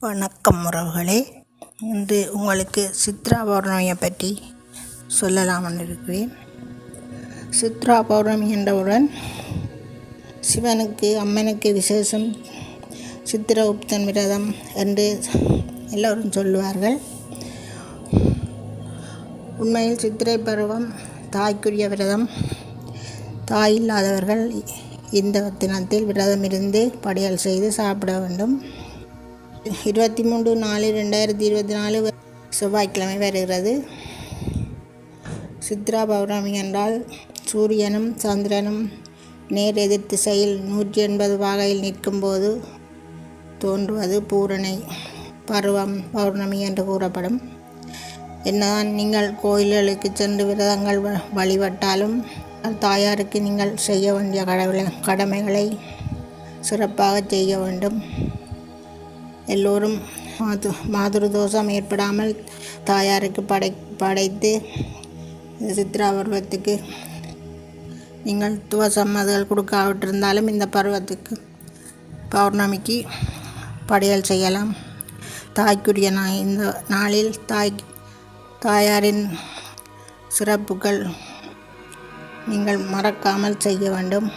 வணக்கம் உறவுகளே. இன்று உங்களுக்கு சித்ரா பௌர்ணமியை பற்றி சொல்லலாம்னு இருக்கிறேன். சித்ரா பௌர்ணமி என்றவுடன் சிவனுக்கு அம்மனுக்கு விசேஷம் சித்திரகுப்தன் விரதம் என்று எல்லோரும் சொல்லுவார்கள். உண்மையில் சித்திரை பருவம் தாய்க்குரிய விரதம். தாய் இல்லாதவர்கள் இந்த தினத்தில் விரதம் இருந்து படையல் செய்து சாப்பிட வேண்டும். இருபத்தி மூன்று நாலு ரெண்டாயிரத்தி இருபத்தி நாலு செவ்வாய்க்கிழமை வருகிறது. சித்ரா பௌர்ணமி என்றால் சூரியனும் சந்திரனும் நேர் எதிர் திசையில் நூற்றி எண்பது வாகையில் நிற்கும்போது தோன்றுவது பூரணை பருவம் பௌர்ணமி என்று கூறப்படும். என்னதான் நீங்கள் கோயில்களுக்கு சென்று விரதங்கள் வழிபட்டாலும் தாயாருக்கு நீங்கள் செய்ய வேண்டிய கடவுளை கடமைகளை சிறப்பாக செய்ய வேண்டும். எல்லோரும் மாது மாதுரு தோஷம் ஏற்படாமல் தாயாருக்கு படை படைத்து சித்ரா பருவத்துக்கு நீங்கள் துவசம் அதுகள் கொடுக்காவிட்டிருந்தாலும் இந்த பருவத்துக்கு பௌர்ணமிக்கு படையல் செய்யலாம். தாய்க்குரிய நாய் இந்த நாளில் தாய் தாயாரின் சிறப்புகள் நீங்கள் மறக்காமல் செய்ய வேண்டும்.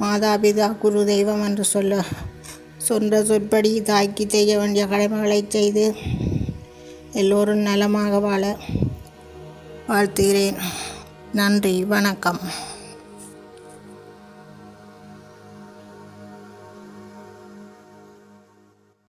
மாதாபிதா குரு தெய்வம் என்று சொல்ல சொந்த சொற்படி தாய்க்கு செய்ய வேண்டிய கடமைகளை செய்து எல்லோரும் நலமாக வாழ வாழ்த்துகிறேன். நன்றி. வணக்கம்.